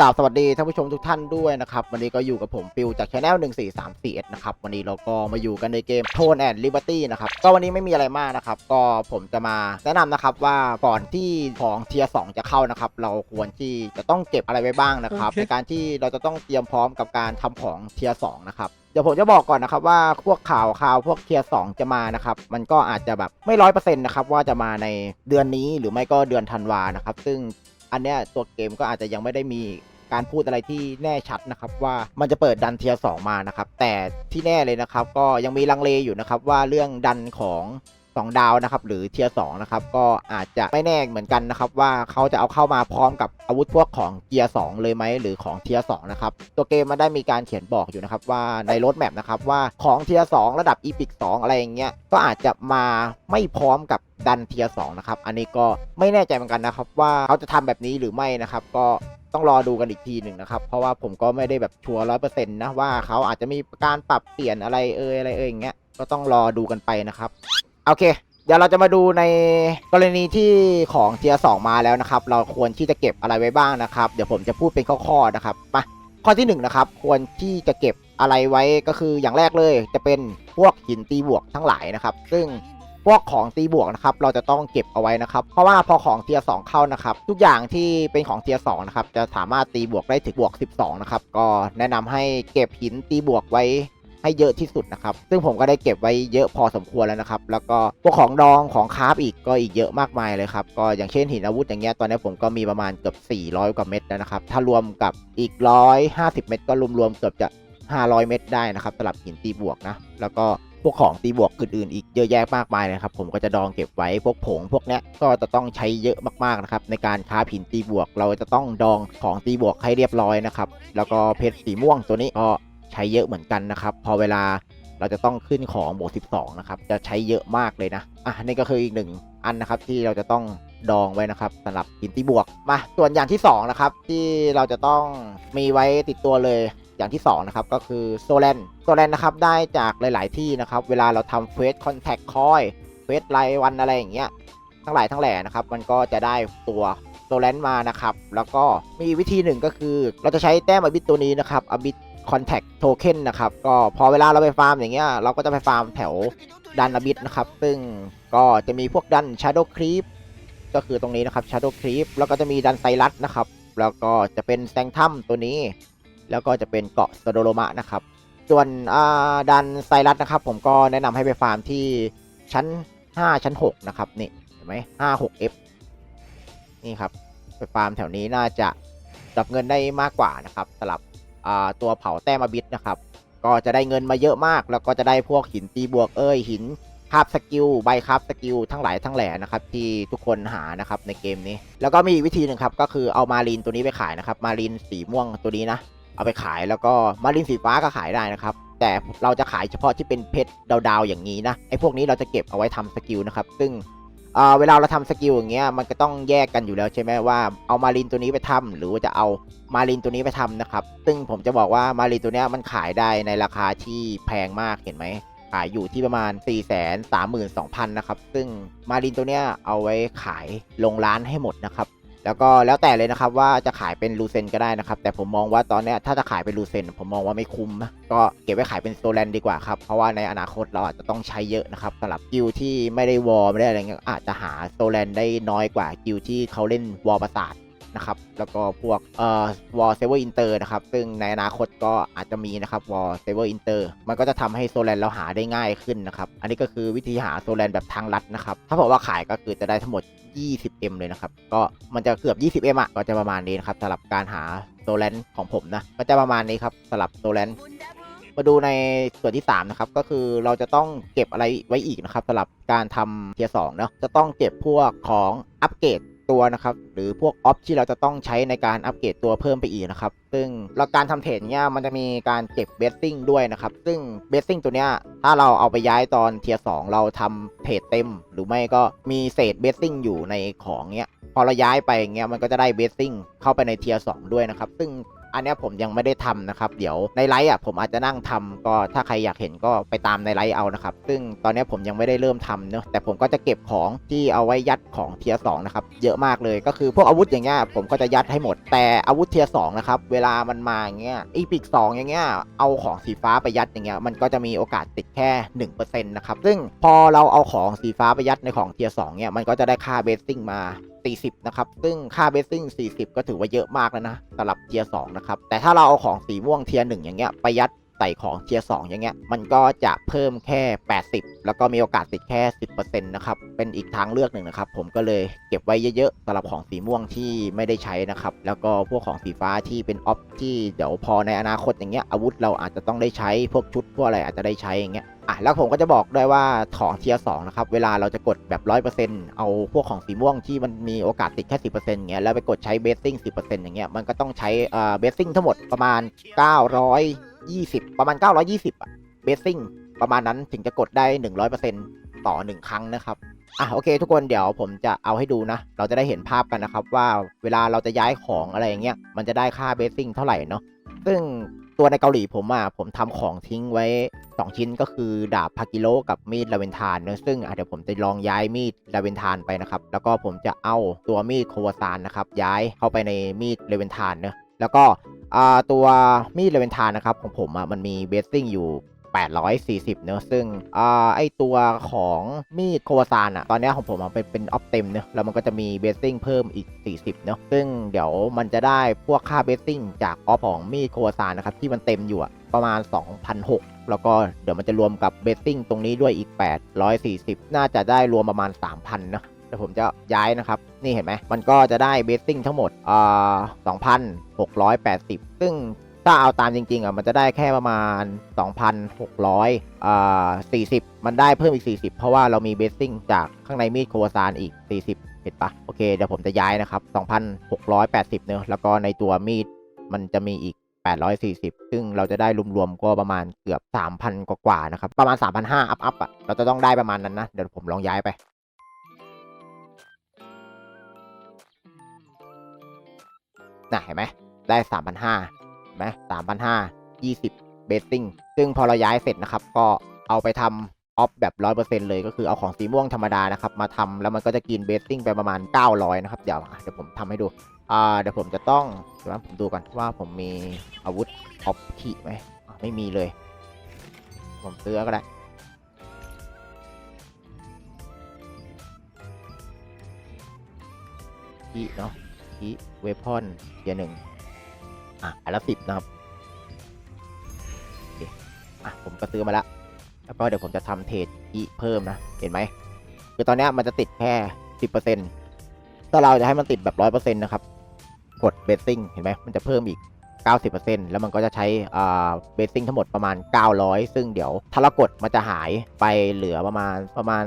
กราบสวัสดีท่านผู้ชมทุกท่านด้วยนะครับ วันนี้ก็อยู่กับผมฟิวจากช anel 1 4 3 4 1นะครับวันนี้เราก็มาอยู่กันในเกม Tone and Liberty นะครับก็วันนี้ไม่มีอะไรมากนะครับ ก็ผมจะมาแนะนำนะครับว่าก่อนที่ของเทียร์2จะเข้านะครับ เราควรที่จะต้องเก็บอะไรไว้บ้างนะครับโอเคในการที่เราจะต้องเตรียมพร้อมกับการทำของเทียร์2นะครับเดี๋ยวผมจะบอกก่อนนะครับว่าพวกข่าวข่าวพวกเทียร์สจะมานะครับมันก็อาจจะแบบไม่ร้อยเปอร์เซ็นต์นะครับว่าจะมาในเดือนนี้หรือไม่ก็เดือนธันวานะครับซึ่ง อันเนี้ยตัวเกมก็อาจจะยังไม่ได้มีการพูดอะไรที่แน่ชัดนะครับว่ามันจะเปิดดันเทียร์สมานะครับแต่ที่แน่เลยนะครับก็ยังมีลังเลอยู่นะครับว่าเรื่องดันของ 2 ดาวนะครับหรือเทียร์สนะครับก็อาจจะไม่แน่เหมือนกันนะครับว่าเขาจะเอาเข้ามาพร้อมกับอาวุธพวกของเกียร์สเลยไหมหรือของเทียร์สนะครับตัวเกมมันได้มีการเขียนบอกอยู่นะครับว่าในรถแมพนะครับว่าของเทียร์สระดับอีพิก2อะไรอย่างเงี้ยก็อาจจะมาไม่พร้อมกับดันเทียร์สนะครับอันนี้ก็ไม่แน่ใจเหมือนกันนะครับว่าเขาจะทำแบบนี้หรือไม่นะครับก็ต้องรอดูกันอีกทีหนึ่งนะครับ เพราะว่าผมก็ไม่ได้แบบชัวร์ร้อยเปอร์เซ็นต์นะว่าเขาอาจจะมีการปรับเปลี่ยนอะไรเอ่ยอะไรเอ่ยอย่างเงี้ยก็ต้องรอดูกันไปนะครับ โอเค เดี๋ยวเราจะมาดูในกรณีที่ของเทียร์สมาแล้วนะครับ เราควรที่จะเก็บอะไรไว้บ้างนะครับ เดี๋ยวผมจะพูดเป็นข้อๆนะครับมาข้อที่หนึ่งนะครับ ควรที่จะเก็บอะไรไว้ก็คืออย่างแรกเลย จะเป็นพวกหินตีบวกทั้งหลายนะครับ ซึ่งพวกของตีบวกนะครับเราจะต้องเก็บเอาไว้นะครับ เพราะว่าพอของเทียร์สเข้านะครับ ทุกอย่างที่เป็นของเทียร์สนะครับจะสามารถตีบวกได้ถึงบวก 12 นะครับ ก็แนะนำให้เก็บหินตีบวกไว้ ให้เยอะที่สุดนะครับ ซึ่งผมก็ได้เก็บไว้เยอะพอสมควรแล้วนะครับ แล้วก็พวกของดองของคราฟอีกก็อีกเยอะมากมายเลยครับ ก็อย่างเช่นหินอาวุธอย่างเงี้ย ตอนนี้ผมก็มีประมาณเกือบ 400 กว่าเม็ดแล้วนะครับ ถ้ารวมกับอีก 150 เม็ดก็รวมๆเกือบจะ 500 เม็ดได้นะครับสำหรับหินตีบวกนะ แล้วก็พวกของตีบวกอื่นๆอีกเยอะแยะมากมายเลยครับ ผมก็จะดองเก็บไว้พวกผงพวกเนี้ยก็จะต้องใช้เยอะมากๆนะครับในการค้าหินตีบวก เราจะต้องดองของตีบวกให้เรียบร้อยนะครับแล้วก็เพชรสีม่วงตัวนี้ก็ ใช้เยอะเหมือนกันนะครับ พอเวลาเราจะต้องขึ้นของบวก12 นะครับ จะใช้เยอะมากเลยนะ อะนี่ก็คืออีกหนึ่งอันนะครับที่เราจะต้องดองไว้นะครับสำหรับหินตีบวกมาส่วนอย่างที่2นะครับที่เราจะต้องมีไว้ติดตัวเลยอย่างที่2นะครับก็คือโซแลนโซแลนนะครับได้จากหลาย ๆ ที่นะครับ เวลาเราทำเฟสคอนแทคคอยเฟสรายวันอะไรอย่างเงี้ยทั้งหลายทั้งแหล่นะครับ มันก็จะได้ตัวโซแลนมานะครับ แล้วก็มีวิธีหนึ่งก็คือ เราจะใช้แต้มอบิตตัวนี้นะครับอบิต Contact Token นะครับ ก็พอเวลาเราไปฟาร์มอย่างเงี้ยเราก็จะไปฟาร์มแถวดันอบิตนะครับ ซึ่งก็จะมีพวกดัน Shadow Creep ก็คือตรงนี้นะครับ Shadow Creep แล้วก็จะมีดันไซรัสนะครับ แล้วก็จะเป็นแซงทัมตัวนี้ แล้วก็จะเป็นเกาะสโดโลมะนะครับ ส่วนดันไซรัสนะครับ ผมก็แนะนำให้ไปฟาร์มที่ชั้น 5 ชั้น 6 นะครับ นี่เห็นไหมห้าหก F นี่ครับ ไปฟาร์มแถวนี้น่าจะดับเงินได้มากกว่านะครับสำหรับ ตัวเผาแต้มบิดนะครับ ก็จะได้เงินมาเยอะมาก แล้วก็จะได้พวกหินตีบวกเอ้ยหินคาบสกิลใบคาบสกิลทั้งหลายทั้งแหล่นะครับที่ทุกคนหานะครับในเกมนี้ แล้วก็มีวิธีหนึ่งครับก็คือเอามารีนตัวนี้ไปขายนะครับ มารีนสีม่วงตัวนี้นะ เอาไปขายแล้วก็มารีนสีฟ้าก็ขายได้นะครับแต่เราจะขายเฉพาะที่เป็นเพชรดาวๆอย่างนี้นะไอ้พวกนี้เราจะเก็บเอาไว้ทำสกิลนะครับซึ่ง เอ่อเวลาเราทำสกิลอย่างเงี้ยมันก็ต้องแยกกันอยู่แล้วใช่ไหมว่าเอามารินตัวนี้ไปทำหรือว่าจะเอามารินตัวนี้ไปทำนะครับ ซึ่งผมจะบอกว่ามารินตัวเนี้ยมันขายได้ในราคาที่แพงมากเห็นไหมขายอยู่ที่ประมาณ 4 3 2 0 0 0 นะครับ ซึ่งมารินตัวเนี้ยเอาไว้ขายลงร้านให้หมดนะครับ แล้วก็แล้วแต่เลยนะครับว่าจะขายเป็นลูเซนก็ได้นะครับ แต่ผมมองว่าตอนนี้ถ้าจะขายเป็นลูเซนผมมองว่าไม่คุ้มนะก็เก็บไว้ขายเป็นโซแลนดีกว่าครับ เพราะว่าในอนาคตเราอาจจะต้องใช้เยอะนะครับสำหรับกิลที่ไม่ได้วอลไม่ได้อะไรเงี้ยอาจจะหาโซแลนได้น้อยกว่ากิลที่เขาเล่นวอลประสาทนะครับแล้วก็พวกเอ่อวอลเซเวอร์อินเตอร์นะครับซึ่งในอนาคตก็อาจจะมีนะครับวอลเซเวอร์อินเตอร์มันก็จะทำให้โซแลนเราหาได้ง่ายขึ้นนะครับ อันนี้ก็คือวิธีหาโซแลนแบบทางลัดนะครับ ถ้าบอกว่าขายก็คือจะได้ทั้งหมด 20M เลยนะครับ ก็มันจะเกือบ 20M อะ ก็จะประมาณนี้นะครับสำหรับการหาโซแลนของผมนะ ก็จะประมาณนี้ครับสำหรับโซแลนมาดูในส่วนที่ 3 นะครับ ก็คือเราจะต้องเก็บอะไรไว้อีกนะครับสำหรับการทำเทียร์สเนาะจะต้องเก็บพวกของอัปเกรด ตัวนะครับ หรือพวกออฟที่เราจะต้องใช้ในการอัปเกรดตัวเพิ่มไปอีกนะครับ ซึ่งหลัการทำเทรดเนี่ยมันจะมีการเก็บเบสซิ่งด้วยนะครับ ซึ่งเบสซิ่งตัวเนี้ยถ้าเราเอาไปย้ายตอนเทียร์สเราทำเทรดเต็ม หรือไม่ก็มีเศษเบสซิ่งอยู่ในของเนี้ยพอเราย้ายไปอย่างเงี้ยมันก็จะได้เบสซิ่งเข้าไปในเทียร์สด้วยนะครับ ซึ่ง อันนี้ผมยังไม่ได้ทำนะครับ เดี๋ยวในไลฟ์อะผมอาจจะนั่งทำก็ถ้าใครอยากเห็นก็ไปตามในไลฟ์เอานะครับ ซึ่งตอนนี้ผมยังไม่ได้เริ่มทำเนอะแต่ผมก็จะเก็บของที่เอาไว้ยัดของเทียสองนะครับ เยอะมากเลยก็คือพวกอาวุธอย่างเงี้ยผมก็จะยัดให้หมด แต่อาวุธเทียสองนะครับ เวลามันมาอย่างเงี้ยอีพิกสองอย่างเงี้ยเอาของสีฟ้าไปยัดอย่างเงี้ยมันก็จะมีโอกาสติดแค่1%นะครับซึ่งพอเราเอาของสีฟ้าไปยัดในของเทียสองเนี่ยมันก็จะได้ค่าเบสซิ่งมา 40 นะครับ ซึ่งค่าเบสซิ่ง40 ก็ถือว่าเยอะมากแล้วนะสำหรับเทียร์2นะครับ แต่ถ้าเราเอาของสีม่วงเทียร์1อย่างเงี้ยไปยัด ใส่ของเทียร์2อย่างเงี้ยมันก็จะเพิ่มแค่ 80 แล้วก็มีโอกาสติดแค่ 10%นะครับ เป็นอีกทางเลือกหนึ่งนะครับ ผมก็เลยเก็บไว้เยอะๆสำหรับของสีม่วงที่ไม่ได้ใช้นะครับ แล้วก็พวกของสีฟ้าที่เป็นออฟที่เดี๋ยวพอในอนาคตอย่างเงี้ยอาวุธเราอาจจะต้องได้ใช้พวกชุดพวกอะไรอาจจะได้ใช้อย่างเงี้ยอะแล้วผมก็จะบอกด้วยว่าของเทียร์สองนะครับเวลาเราจะกดแบบร้อยเปอร์เซ็นต์เอาพวกของสีม่วงที่มันมีโอกาสติดแค่สิบเปอร์เซ็นต์อย่างเงี้ยแล้วไปกดใช้เบสซิ่งสิบเปอร์เซ็นต์อย่างเงี้ยมันก็ต้องใช้อ่าเบสซิ่งทั้งหมดประมาณเก้าร้อยยี่สิบประมาณเก้าร้อยยี่สิบอะเบสซิ่งประมาณนั้นถึงจะกดได้หนึ่งร้อยเปอร์เซ็นต์ต่อหนึ่งครั้งนะครับอะโอเค ทุกคนเดี๋ยวผมจะเอาให้ดูนะ เราจะได้เห็นภาพกันนะครับ ว่าเวลาเราจะย้ายของอะไรอย่างเงี้ยมันจะได้ค่าเบสซิ่งเท่าไหร่เนาะซึ่งตัวในเกาหลีผมอะผมทำของทิ้งไว้ 2 ชิ้นก็คือดาบพากิโลกับมีดลาเวนทานเนอะซึ่งเดี๋ยวผมจะลองย้ายมีดลาเวนทานไปนะครับ แล้วก็ผมจะเอาตัวมีดโควาซานนะครับย้ายเข้าไปในมีดลาเวนทานเนอะแล้วก็ ตัวมีดลเวนทานนะครับของผมอะมันมีเบสซิ่งอยู่840 เนอะซึ่งอ่าไอตัวของมีดโควาซานอะตอนนี้ของผมอะเป็นเป็นออฟเต็มเนอะแล้วมันก็จะมีเบสซิ่งเพิ่มอีก 40 เนอะซึ่งเดี๋ยวมันจะได้พวกค่าเบสซิ่งจากออฟของมีดโควาซานนะครับ ที่มันเต็มอยู่อะประมาณ 2,006 แล้วก็เดี๋ยวมันจะรวมกับเบสซิ่งตรงนี้ด้วยอีก 840 น่าจะได้รวมประมาณ 3,000 นะเดี๋ยวผมจะย้ายนะครับ นี่เห็นไหมมันก็จะได้เบสซิ่งทั้งหมดอ่า2,680 ซึ่งถ้าเอาตามจริงๆอะมันจะได้แค่ประมาณ 2,600อ่า40 มันได้เพิ่มอีก 40 เพราะว่าเรามีเบสซิ่งจากข้างในมีดโควาซานอีก 40 เห็นปะโอเค เดี๋ยวผมจะย้ายนะครับ 2,680 เนอะแล้วก็ในตัวมีดมันจะมีอีก 840 ซึ่งเราจะได้รวมๆก็ประมาณเกือบ 3,000 กว่าๆนะครับ ประมาณ 3,500 อัพๆอะ เราจะต้องได้ประมาณนั้นนะ เดี๋ยวผมลองย้ายไป น่ะเห็นไหมได้3,500เห็นไหมสามพันห้ายี่สิบเบสซิ่งซึ่งพอเราย้ายเสร็จนะครับ ก็เอาไปทำออฟแบบร้อยเปอร์เซ็นต์เลยก็คือเอาของสีม่วงธรรมดานะครับ มาทำแล้วมันก็จะกินเบสซิ่งไปประมาณ900นะครับ เดี๋ยวเดี๋ยวผมทำให้ดูอ่าเดี๋ยวผมจะต้องเดี๋ยวผมดูก่อนว่าผมมีอาวุธออฟขีไหมไม่มีเลย ผมซื้อก็ได้ขีเนาะ ขีเวพอนเทียหนึ่งอะอันละสิบนะครับอะผมก็ซื้อมาล้วแล้วก็เดี๋ยวผมจะทำเทรดอีเพิ่มนะ เห็นไหม คือตอนนี้มันจะติดแค่สิบเปอร์เซ็นต์ถ้าเราจะให้มันติดแบบร้อยเปอร์เซ็นต์นะครับ กดเบสซิ่งเห็นไหม มันจะเพิ่มอีก 90%แล้วมันก็จะใช้อ่าเบสซิ่งทั้งหมดประมาณ 900 ซึ่งเดี๋ยวถ้าเรากดมันจะหายไปเหลือประมาณประมาณ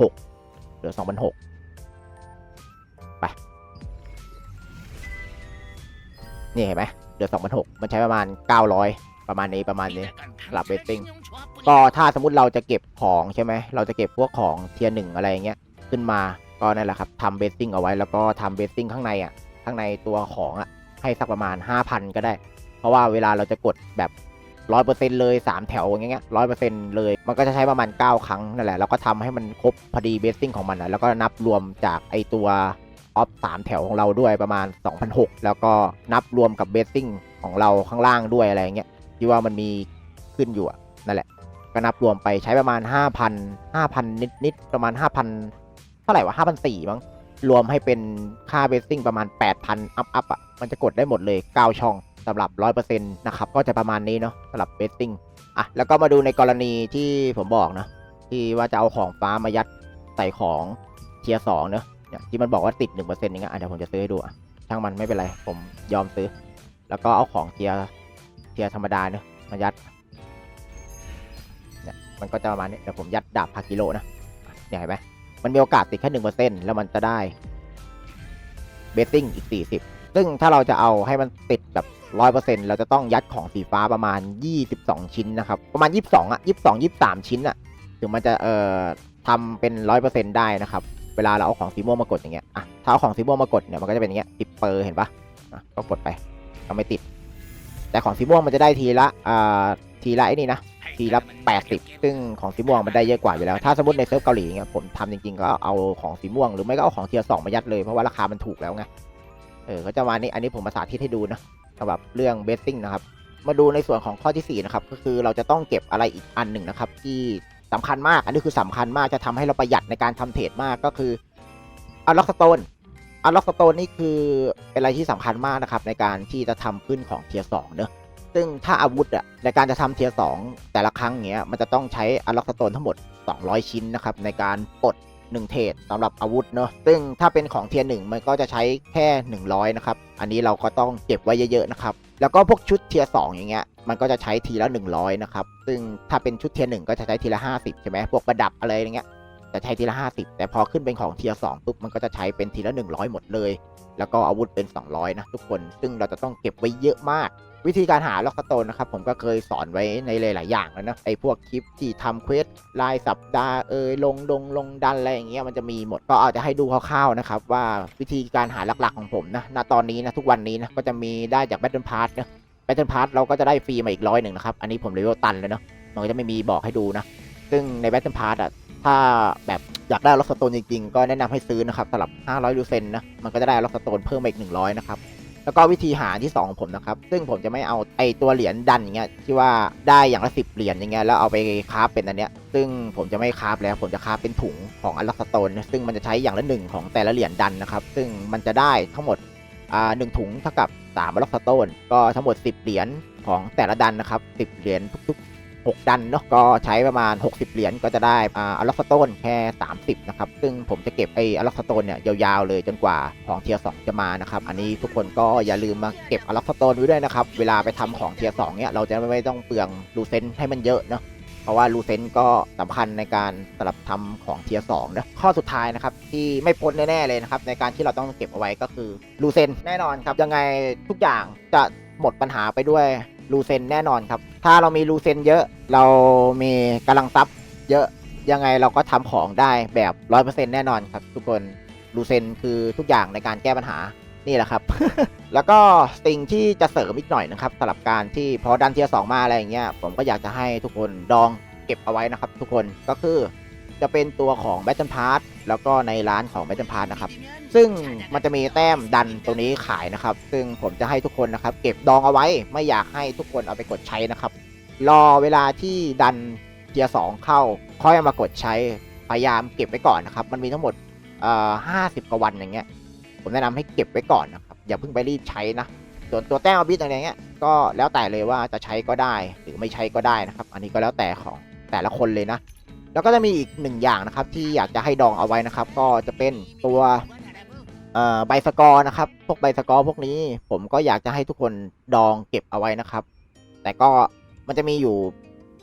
2,006เหลือ2,006 นี่เห็นไหมเหลือ2,006มันใช้ประมาณ 900 ประมาณนี้ประมาณนี้สลับเบสซิ่งก็ถ้าสมมติเราจะเก็บของใช่ไหมเราจะเก็บพวกของเทียร์หนึ่งอะไรเงี้ยขึ้นมาก็นั่นแหละครับทำเบสซิ่งเอาไว้แล้วก็ทำเบสซิ่งข้างในอะข้างในตัวของอะให้สักประมาณ 5,000 ก็ได้ เพราะว่าเวลาเราจะกดแบบ100%เลย 3 แถวอย่างเงี้ย100%เปอร์เซ็นต์เลย มันก็จะใช้ประมาณ 9 ครั้งนั่นแหละ แล้วก็ทำให้มันครบพอดีเบสซิ่งของมันนะแล้วก็นับรวมจากไอตัว ออฟ3แถวของเราด้วยประมาณ 2,006 แล้วก็นับรวมกับเบสซิ่งของเราข้างล่างด้วยอะไรเงี้ยที่ว่ามันมีขึ้นอยู่นั่นแหละ ก็นับรวมไปใช้ประมาณ 5,000 5,000 นิดนิดประมาณ 5,000 เท่าไหร่วะ5,400มั้งรวมให้เป็นค่าเบสซิ่งประมาณ 8,000 อัพอัพอะมันจะกดได้หมดเลย 9 ช่องสำหรับ 100%นะครับก็จะประมาณนี้เนาะสำหรับเบสซิ่งอะแล้วก็มาดูในกรณีที่ผมบอกนะที่ว่าจะเอาของฟ้ามายัดใส่ของเทียร์สองเนอะ เนี่ยที่มันบอกว่าติด1%อย่างเงี้ยอะเดี๋ยวผมจะซื้อให้ดูอะช่างมันไม่เป็นไร ผมยอมซื้อ แล้วก็เอาของเทียร์เทียร์ธรรมดาเนอะมายัดเนี่ยมันก็จะประมาณนี้เดี๋ยวผมยัดดาบพากิโลนะเนี่ยเห็นไหมมันมีโอกาสติดแค่หนึ่งเปอร์เซ็นต์แล้วมันจะได้เบสซิ่งอีกสี่สิบซึ่งถ้าเราจะเอาให้มันติดแบบร้อยเปอร์เซ็นต์เราจะต้องยัดของสีฟ้าประมาณยี่สิบสองชิ้นนะครับ ประมาณยี่สิบสองอะยี่สิบสองยี่สิบสามชิ้นอะ ถึงมันจะเอ่อทำเป็นร้อยเปอร์เซ็นต์ได้นะครับ เวลาเราเอาของสีม่วงมากดอย่างเงี้ยอะถ้าเอาของสีม่วงมากดเนี่ยมันก็จะเป็นอย่างเงี้ยติดเปอร์เห็นปะอะก็กดไปก็ไม่ติด แต่ของสีม่วงมันจะได้ทีละอ่าทีละไอ้นี่นะทีละ 80 ซึ่งของสีม่วงมันได้เยอะกว่าอยู่แล้ว ถ้าสมมติในเซิร์ฟเกาหลีเงี้ยผมทำจริงๆ ก็เอาของสีม่วงหรือไม่ก็เอาของเทียร์สองมายัดเลยเพราะว่าราคามันถูกแล้วไง เออ ก็จะมานี้อันนี้ผมมาสาธิตให้ดูนะสำหรับเรื่องเบสซิ่งนะครับ มาดูในส่วนของข้อที่ 4 นะครับ ก็คือเราจะต้องเก็บอะไรอีกอันหนึ่งนะครับ ที่ สำคัญมาก อันนี้คือสำคัญมากจะทำให้เราประหยัดในการทำเทรดมากก็คืออัลล็อกสโตนอัลล็อกสโตนนี่คือเป็นอะไรที่สำคัญมากนะครับในการที่จะทำขึ้นของเทียร์สองเนอะซึ่งถ้าอาวุธอะในการจะทำเทียร์สองแต่ละครั้งเงี้ยมันจะต้องใช้อะล็อกสโตนทั้งหมด 200 ชิ้นนะครับในการปลด1เทรดสำหรับอาวุธเนอะซึ่งถ้าเป็นของเทียร์หนึ่งมันก็จะใช้แค่ 100นะครับอันนี้เราก็ต้องเก็บไว้เยอะๆนะครับ แล้วก็พวกชุดเทียร์สองอย่างเงี้ยมันก็จะใช้ทีละ 100 นะครับ ซึ่งถ้าเป็นชุดเทียร์หนึ่งก็จะใช้ทีละ 50 ใช่ไหมพวกประดับอะไรอย่างเงี้ยจะใช้ทีละ 50 แต่พอขึ้นเป็นของเทียร์สองปุ๊บมันก็จะใช้เป็นทีละ 100 หมดเลย แล้วก็อาวุธเป็น 200 นะทุกคน ซึ่งเราจะต้องเก็บไว้เยอะมาก วิธีการหาล็อกสโตนนะครับผมก็เคยสอนไว้ในหลาย ๆ อย่างแล้วนะไอ้พวกคลิปที่ทำเควสรายสัปดาห์เอยลงดงลงดันอะไรอย่างเงี้ยมันจะมีหมดก็อาจจะให้ดูคร่าว ๆ นะครับ ว่าวิธีการหาหลัก ๆ ของผมนะณตอนนี้นะทุกวันนี้นะก็จะมีได้จากแบทเทิลพาร์ทนะแบทเทิลพาร์ทเราก็จะได้ฟรีมาอีกร้อยหนึ่งนะครับอันนี้ผมเลเวลตันเลยเนาะมันก็จะไม่มีบอกให้ดูนะ ซึ่งในแบทเทิลพาร์ทอะถ้าแบบอยากได้ล็อกสโตนจริง ๆ ก็แนะนำให้ซื้อนะครับสำหรับ 500 ลูเซนนะ มันก็จะได้ล็อกสโตนเพิ่มมาอีก 100 นะครับ แล้วก็วิธีหาที่2ของผมนะครับ ซึ่งผมจะไม่เอาไอตัวเหรียญดันอย่างเงี้ยที่ว่าได้อย่างละสิบเหรียญอย่างเงี้ยแล้วเอาไปคราฟเป็นอันเนี้ย ซึ่งผมจะไม่คราฟแล้วผมจะคราฟเป็นถุงของอัลลัสโตนซึ่งมันจะใช้อย่างละหนึ่งของแต่ละเหรียญดันนะครับ ซึ่งมันจะได้ทั้งหมดอ่าหนึ่งถุงเท่ากับ3อัลลัสโตนก็ทั้งหมด 10 เหรียญของแต่ละดันนะครับ10เหรียญทุกๆ 6 ดันเนาะก็ใช้ประมาณ 60 เหรียญก็จะได้อ่าอัลลักสโตนแค่ 30 นะครับ ซึ่งผมจะเก็บไออัลลักสโตนเนี่ยยาวๆเลยจนกว่าของเทียร์สจะมานะครับ อันนี้ทุกคนก็อย่าลืมมาเก็บอัลลักสโตนไว้ด้วยนะครับ เวลาไปทำของเทียร์สเนี่ยเราจะไม่ต้องเปลืองลูเซนให้มันเยอะเนาะเพราะว่าลูเซนก็สำคัญในการสำหรับทำของเทียร์สนะข้อสุดท้ายนะครับที่ไม่พ้นแน่ๆเลยนะครับในการที่เราต้องเก็บเอาไว้ก็คือลูเซนแน่นอนครับยังไงทุกอย่างจะหมดปัญหาไปด้วย ลูเซนแน่นอนครับ ถ้าเรามีลูเซนเยอะ เรามีกำลังทรัพย์เยอะยังไงเราก็ทำของได้แบบร้อยเปอร์เซ็นแน่นอนครับทุกคนลูเซนคือทุกอย่างในการแก้ปัญหานี่แหละครับ แล้วก็สิ่งที่จะเสริมอีกหน่อยนะครับสำหรับการที่พอดันเทียสองมาอะไรอย่างเงี้ยผมก็อยากจะให้ทุกคนดองเก็บเอาไว้นะครับ ทุกคนก็คือ จะเป็นตัวของ Battle Pass แล้วก็ในร้านของ Battle Pass นะครับ ซึ่งมันจะมีแต้มดันตรงนี้ขายนะครับ ซึ่งผมจะให้ทุกคนนะครับ เก็บดองเอาไว้ไม่อยากให้ทุกคนเอาไปกดใช้นะครับ รอเวลาที่ดันเทียร์สองเข้าค่อยเอามากดใช้พยายามเก็บไว้ก่อนนะครับ มันมีทั้งหมดเอ่อห้าสิบกว่าวันอย่างเงี้ย ผมแนะนำให้เก็บไว้ก่อนนะครับ อย่าเพิ่งไปรีบใช้นะ ส่วนตัวแต้มอบิทอะไรเงี้ย ก็แล้วแต่เลยว่าจะใช้ก็ได้หรือไม่ใช้ก็ได้นะครับ อันนี้ก็แล้วแต่ของแต่ละคนเลยนะ แล้วก็จะมีอีกหนึ่งอย่างนะครับ ที่อยากจะให้ดองเอาไว้นะครับ ก็จะเป็นตัวใบสกอร์นะครับ พวกใบสกอร์พวกนี้ ผมก็อยากจะให้ทุกคนดองเก็บเอาไว้นะครับ แต่ก็มันจะมีอยู่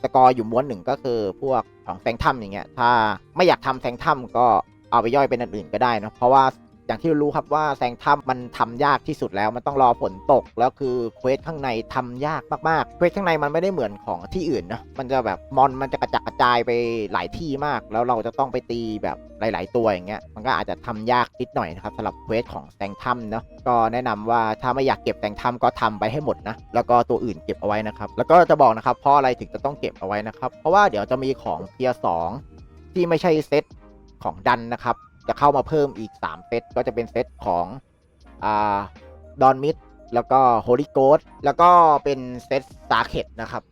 สกอร์อยู่ม้วนหนึ่งก็คือพวกของแซงถ้ำอย่างเงี้ย ถ้าไม่อยากทำแซงถ้ำก็เอาไปย่อยเป็นอันอื่นก็ได้นะเพราะว่า อย่างที่รู้ครับว่าแซงถ้ำมันทำยากที่สุดแล้วมันต้องรอฝนตก แล้วคือเควสข้างในทำยากมากๆเควสข้างในมันไม่ได้เหมือนของที่อื่นนะมันจะแบบมอนมันจะกระจัดกระจายไปหลายที่มาก แล้วเราจะต้องไปตีแบบหลาย ๆ ตัวอย่างเงี้ยมันก็อาจจะทำยากนิดหน่อยนะครับสำหรับเควสของแซงถ้ำเนาะก็แนะนำว่าถ้าไม่อยากเก็บแซงถ้ำก็ทำไปให้หมดนะแล้วก็ตัวอื่นเก็บเอาไว้นะครับแล้วก็จะบอกนะครับเพราะอะไรถึงจะต้องเก็บเอาไว้นะครับเพราะว่าเดี๋ยวจะมีของเทียร์สองที่ไม่ใช่เซตของดันนะครับ จะเข้ามาเพิ่มอีก 3 เซตก็จะเป็นเซตของอ่าดอนมิดแล้วก็โฮลิโกดแล้วก็เป็นเซตสตาร์เคดนะครับ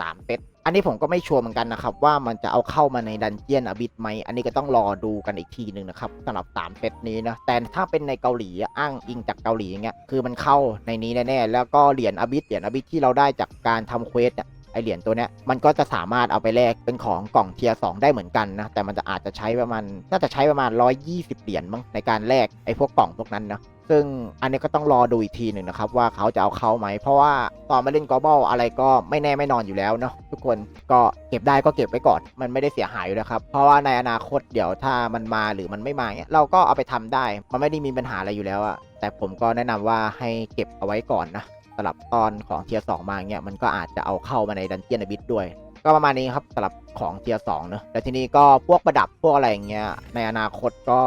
สามเซตอันนี้ผมก็ไม่ชัวร์เหมือนกันนะครับ ว่ามันจะเอาเข้ามาในดันเจียนอบิทไหม อันนี้ก็ต้องรอดูกันอีกทีหนึ่งนะครับสำหรับ 3เซตนี้นะ แต่ถ้าเป็นในเกาหลีอ้างอิงจากเกาหลีอย่างเงี้ยคือมันเข้าในนี้แน่ๆแล้วก็เหรียญอบิทเหรียญอบิทที่เราได้จากการทำเควสเนี่ย ไอเหรียญตัวเนี้ยมันก็จะสามารถเอาไปแลกเป็นของกล่องเทียร์สได้เหมือนกันนะ แต่มันจะอาจจะใช้ประมาณน่าจะใช้ประมาณ 120 เหรียญมั้งในการแลกไอพวกกล่องพวกนั้นนะซึ่งอันนี้ก็ต้องรอดูอีกทีหนึ่งนะครับว่าเขาจะเอาเข้าไหม เพราะว่าตอนมาเล่นกอลบอลอะไรก็ไม่แน่ไม่นอนอยู่แล้วเนาะทุกคนก็เก็บได้ก็เก็บไว้ก่อนมันไม่ได้เสียหายอยู่แล้วครับเพราะว่าในอนาคตเดี๋ยวถ้ามันมาหรือมันไม่มาเนี้ยเราก็เอาไปทำได้ มันไม่ได้มีปัญหาอะไรอยู่แล้วอะแต่ผมก็แนะนำว่าให้เก็บเอาไว้ก่อนนะ สลับตอนของเทียร์สมาเนี่ยมันก็อาจจะเอาเข้ามาในดันเจียนอบิทด้วย ก็ประมาณนี้ครับสำหรับของเทียร์สเนอะแล้วทีนี้ก็พวกประดับพวกอะไรอย่างเงี้ยในอนาคตก็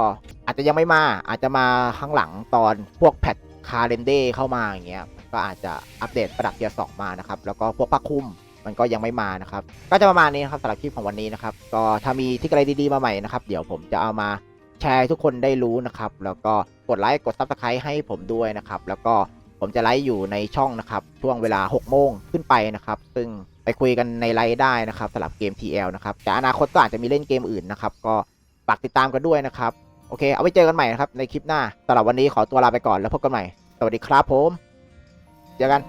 อาจจะยังไม่มาอาจจะมาข้างหลังตอนพวกแพทคาเรนเดเข้ามาอย่างเงี้ยก็อาจจะอัปเดตประดับเทียร์สมานะครับแล้วก็พวกผ้าคลุมมันก็ยังไม่มานะครับ ก็จะประมาณนี้นะครับสำหรับคลิปของวันนี้นะครับ ก็ถ้ามีทริกอะไรดีๆมาใหม่นะครับ เดี๋ยวผมจะเอามาแชร์ทุกคนได้รู้นะครับ แล้วก็กดไลค์ กดซับสไครต์ให้ผมด้วยนะครับ แล้วก็ ผมจะไลฟ์อยู่ในช่องนะครับช่วงเวลา 6 โมงขึ้นไปนะครับ ซึ่งไปคุยกันในไลฟ์ได้นะครับสำหรับเกม TL นะครับแต่อนาคตก็อาจจะมีเล่นเกมอื่นนะครับ ก็ฝากติดตามกันด้วยนะครับ โอเค เอาไว้เจอกันใหม่นะครับในคลิปหน้าสำหรับวันนี้ขอตัวลาไปก่อนแล้วพบกันใหม่ สวัสดีครับผม เจอกัน